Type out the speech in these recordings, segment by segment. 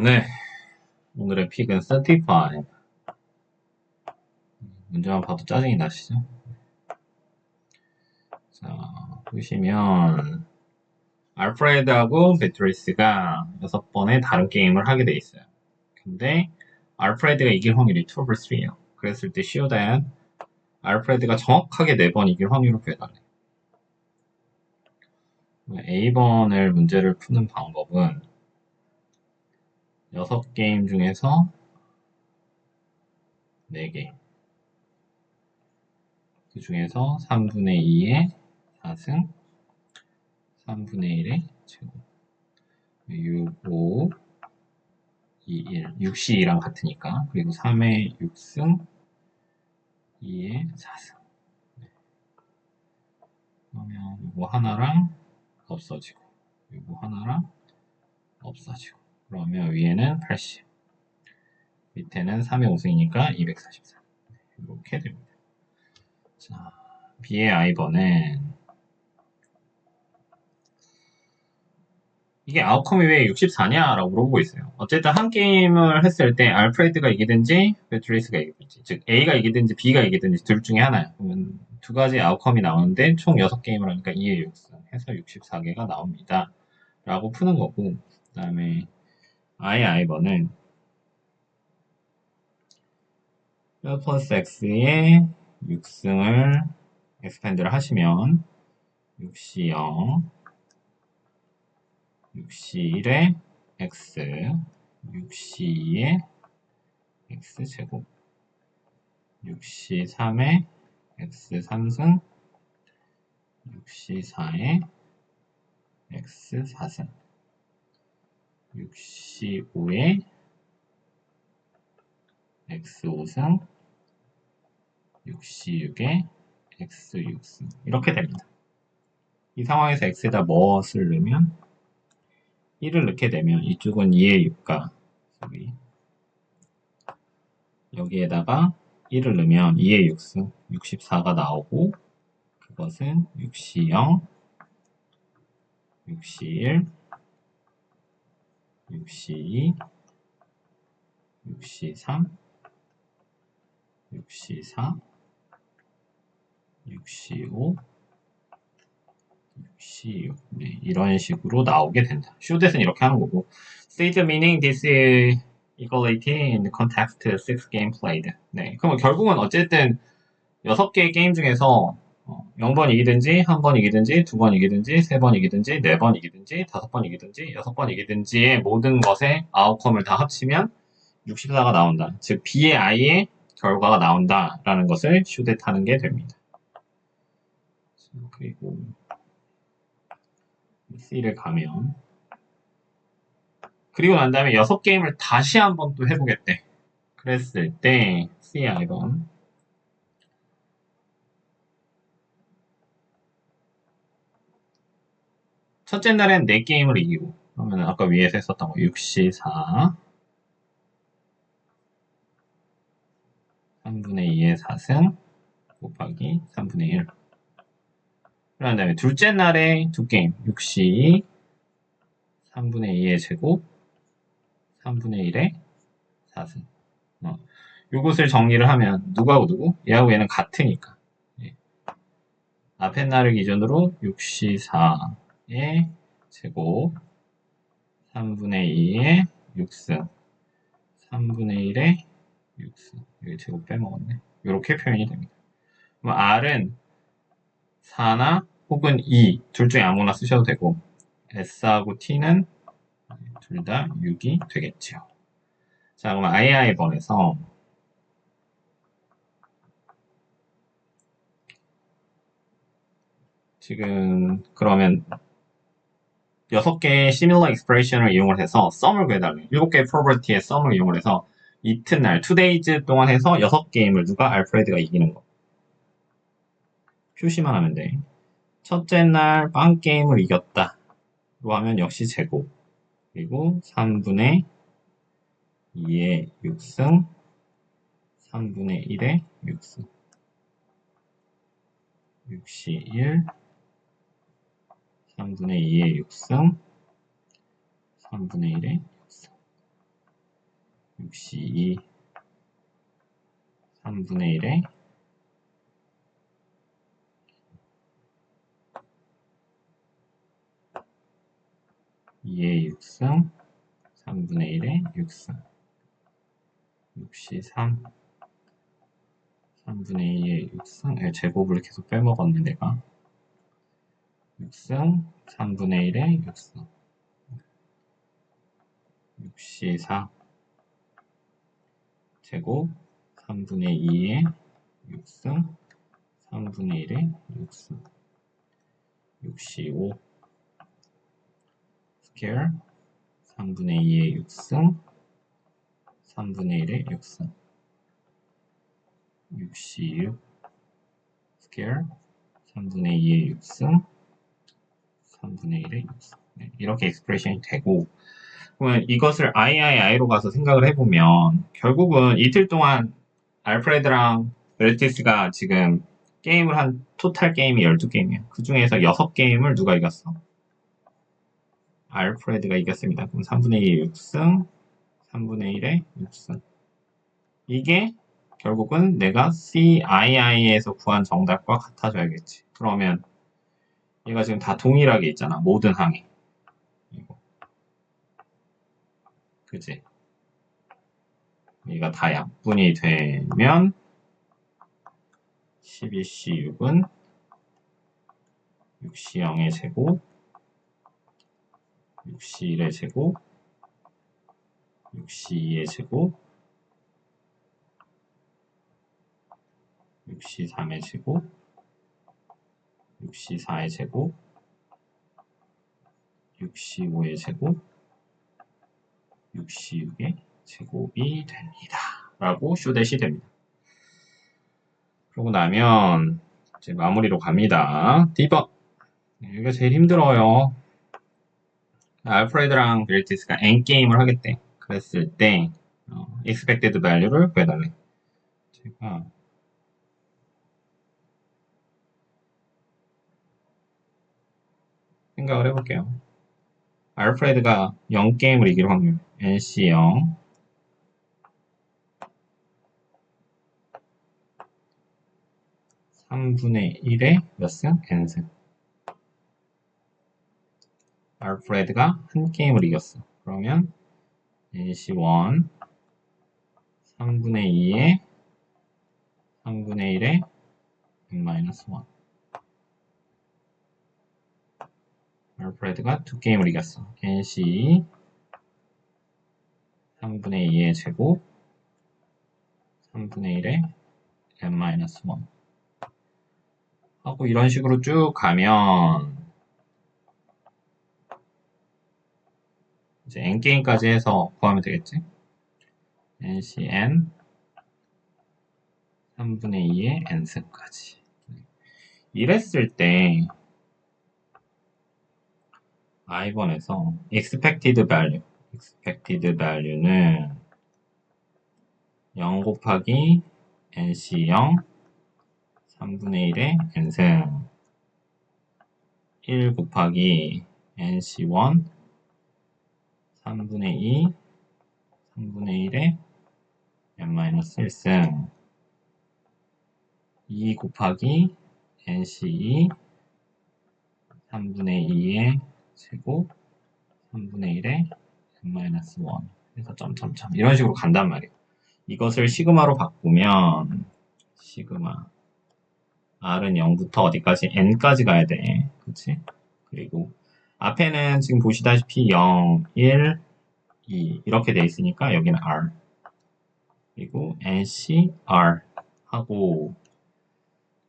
네. 오늘의 픽은 35. 문제만 봐도 짜증이 나시죠? 자, 보시면, 알프레드하고 베트리스가 6번의 다른 게임을 하게 돼 있어요. 근데, 알프레드가 이길 확률이 2 over 3예요. 그랬을 때 시오다연, 알프레드가 정확하게 4번 이길 확률을 구해달래. A번을 문제를 푸는 방법은, 6게임 중에서 4개. 그 중에서 3분의 2의 4승, 3분의 1의 제곱. 6, 5, 2, 1. 6이 2랑 같으니까. 그리고 3의 6승, 2의 4승. 그러면 이거 하나랑 없어지고, 이거 하나랑 없어지고. 그러면 위에는 80. 밑에는 3의 5승이니까 244. 이렇게 됩니다. 자, B의 I번은 이게 아웃컴이 왜 64냐? 라고 물어보고 있어요. 어쨌든 한 게임을 했을 때 알프레드가 이기든지 배트리스가 이기든지 즉 A가 이기든지 B가 이기든지 둘 중에 하나야. 그러면 두 가지 아웃컴이 나오는데 총 6게임을 하니까 2의 6승 해서 64개가 나옵니다. 라고 푸는 거고 그 다음에 I, I번은 뼈 플러스 X의 6승을 엑스펜드를 하시면 6시 0 6시 1에 x 6시 2에 x제곱 6시 3에 x 3승 6시 4에 x 4승 6시 5에 x 5승 6시 6에 x 6승 이렇게 됩니다. 이 상황에서 x에다 무엇을 넣으면 1을 넣게 되면 이쪽은 2의 6가 여기 여기에다가 1을 넣으면 2의 6승 64가 나오고 그것은 6시 0 6시 1 6시 2 6시 3 6시 4 6시 5 6시 6 네, 이런 식으로 나오게 된다. 슈댓은 이렇게 하는 거고 state the meaning this equality in context 6 game played. 네, 그럼 결국은 어쨌든 6개의 게임 중에서 0번 이기든지, 1번 이기든지, 2번 이기든지, 3번 이기든지, 4번 이기든지, 5번 이기든지, 6번 이기든지의 모든 것의 아웃컴을 다 합치면 64가 나온다. 즉, B의 I의 결과가 나온다라는 것을 슈댓하는 게 됩니다. 그리고 C를 가면 그리고 난 다음에 6게임을 다시 한번 또 해보겠대. 그랬을 때 C 아이번 첫째 날엔 4게임을 이기고 그러면 아까 위에서 했었던 거 64, 3분의 2의 4승 곱하기 3분의 1 그런 다음에 둘째 날에 두 게임 62, 3분의 2의 제곱 3분의 1의 4승 어. 요것을 정리를 하면 누가하고 누구? 얘하고 얘는 같으니까 예. 앞에 날을 기준으로 64, 2의 제곱 3분의 2의 6승 3분의 1의 6승 여기 제곱 빼먹었네. 이렇게 표현이 됩니다. 그럼 R은 4나 혹은 2 둘 중에 아무나 쓰셔도 되고 S하고 T는 둘 다 6이 되겠죠 자 그럼 II번에서 지금 그러면 6개의 similar expression을 이용을 해서 썸을 구해달래요. 7개의 property의 썸을 이용을 해서 이튿날, 2days 동안 해서 6게임을 누가 알프레드가 이기는 거. 표시만 하면 돼. 첫째 날 빵 게임을 이겼다. 로 하면 역시 제곱. 그리고 3분의 2의 6승, 3분의 1의 6승. 6시 1, 3분의 2의 6승, 3분의 1의 6승. 6C2 3분의 1에 2의 6승 3분의 1의 6승 6C3 3분의 2의 6승 예, 제곱을 계속 빼먹었네 내가 6승 3분의 1의 6승 6C4 제곱 3분의 2의 6승 3분의 1의 6승 6C5 스퀘어 3분의 2의 6승 3분의 1의 6승 6C6 스퀘어 3분의 2의 6승 3분의 1의 6승 네, 이렇게 익스프레션이 되고 그러면 이것을 III로 가서 생각을 해보면 결국은 이틀 동안 알프레드랑 벨티스가 지금 게임을 한 토탈 게임이 12게임이에요. 그 중에서 6게임을 누가 이겼어? 알프레드가 이겼습니다. 그럼 3분의 2의 6승, 3분의 1의 6승. 이게 결국은 내가 CII에서 구한 정답과 같아져야겠지. 그러면 얘가 지금 다 동일하게 있잖아. 모든 항에. 이거. 그지? 얘가 다 약분이 되면 12C6은 6C0의 제곱 6C1의 제곱 6C2의 제곱 6C3의 제곱 6C4의 제곱 6C5의 제곱 6C6의 제곱이 됩니다. 라고 쇼댓이 됩니다. 그러고 나면 이제 마무리로 갑니다. 디버 여기가 제일 힘들어요. 알프레드랑 벨티스가 엔게임을 하겠대. 그랬을 때 어, expected value를 구해달래. 제가 생각을 해볼게요. 알프레드가 0게임을 이길 확률 NC0 3분의 1의 몇 승? n승 알프레드가 한 게임을 이겼어. 그러면 NC1 3분의 2의 3분의 1의 n-1 알프레드가 두 게임을 이겼어. NC 3분의 2의 제곱 3분의 1의 n-1 하고 이런 식으로 쭉 가면 이제 n게임까지 해서 구하면 되겠지? ncn 3분의 2의 n승까지 이랬을 때 i번에서 expected value expected value는 0 곱하기 nc0 3분의 1의 n승 1 곱하기 nc1 3분의 2 3분의 1의 n-1승 2 곱하기 nc2 3분의 2의 제곱 3분의 1의 n-1 그래서 점점점 이런 식으로 간단 말이에요. 이것을 시그마로 바꾸면 시그마 r은 0부터 어디까지 n까지 가야 돼. 그치? 그리고 앞에는 지금 보시다시피 0, 1, 2 이렇게 돼 있으니까 여기는 r 그리고 nc, r 하고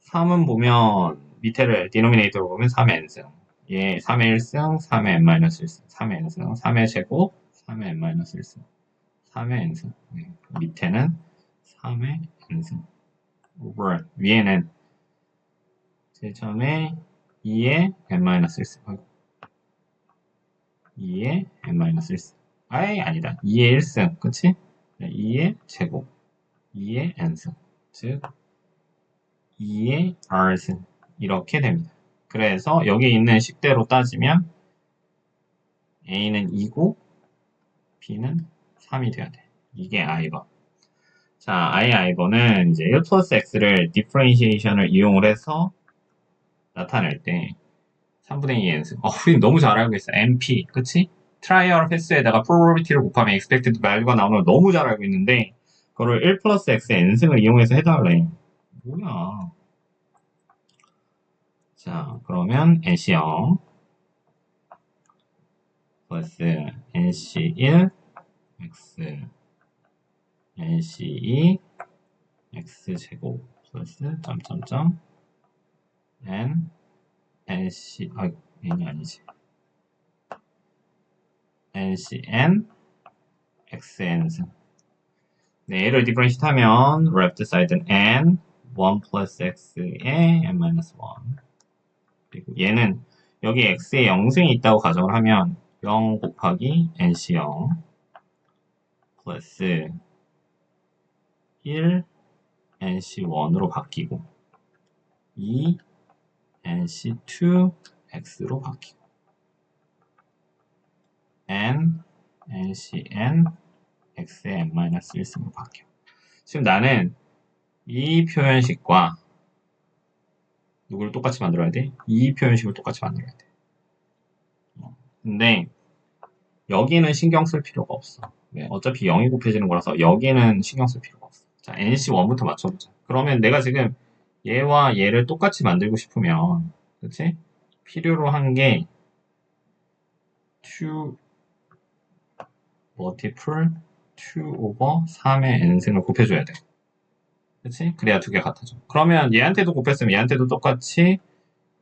3은 보면 밑에를 디노미네이터로 보면 3의 n승 얘 3의 1승, 3의 n-1승 3의 n승, 3의 제곱, 3의 n-1승 3의 n승. 네. 밑에는 3의 n승. Over 위에는 처음에 2의 n-1승. 2의 n-1승. 아예 아니다. 2의 1승. 그치? 2의 제곱 2의 n승. 즉 2의 r승. 이렇게 됩니다 그래서 여기 있는 식대로 따지면 A는 2고 B는 3이 돼야 돼. 이게 i번. 자, i i번은 이제 1 플러스 x를 디퍼렌시에이션을 이용을 해서 나타낼 때 3분의 2 n승. 어, 우린 너무 잘 알고 있어. np. 그치? 트라이얼 패스에다가 probability를 곱하면 expected value가 나오는 걸 너무 잘 알고 있는데 그거를 1 플러스 x의 n승을 이용해서 해달래. 뭐야. 자, 그러면 nc0 플러스 nc1 x nc2 x 제곱 플러스 점점점. N nc 아 n이 아니지. Ncn xn승 네, 얘를 디퍼런시 하면 left side는 n 1 플러스 x에 n 마이너스 1 그리고 얘는 여기 x에 0승이 있다고 가정을 하면 0 곱하기 nc0 플러스 1 nc1으로 바뀌고 2 nc2 x로 바뀌고 n ncn x의 n-1승으로 바뀌어. 지금 나는 이 표현식과 누구를 똑같이 만들어야 돼? 이 표현식을 똑같이 만들어야 돼. 어, 근데 여기는 신경 쓸 필요가 없어. 왜? 어차피 0이 곱해지는 거라서 여기는 신경 쓸 필요가 없어. 자, nc1부터 맞춰보자. 그러면 내가 지금 얘와 얘를 똑같이 만들고 싶으면 그치? 필요로 한게2 multiple 2 over 3의 n승을 곱해줘야 돼. 그치? 그래야 두 개 같아져. 그러면 얘한테도 곱했으면 얘한테도 똑같이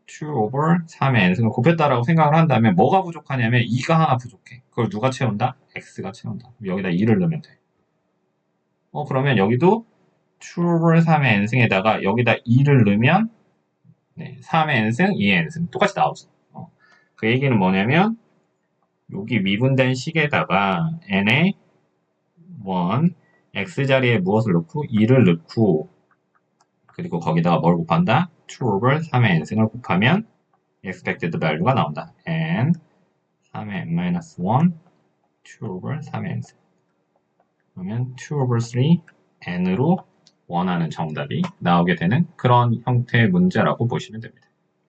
2 over 3의 n승을 곱했다라고 생각을 한다면 뭐가 부족하냐면 2가 하나 부족해. 그걸 누가 채운다? x가 채운다. 여기다 2를 넣으면 돼. 어, 그러면 여기도 2 over 3의 n승에다가 여기다 2를 넣으면 네, 3의 n승, 2의 n승 똑같이 나오죠. 어, 그 얘기는 뭐냐면 여기 미분된 식에다가 n에 1, x 자리에 무엇을 넣고 2를 넣고 그리고 거기다가 뭘 곱한다? 2 over 3의 n승을 곱하면 expected value가 나온다. n 3의 n-1 2 over 3의 n승 그러면 2 over 3 n으로 원하는 정답이 나오게 되는 그런 형태의 문제라고 보시면 됩니다.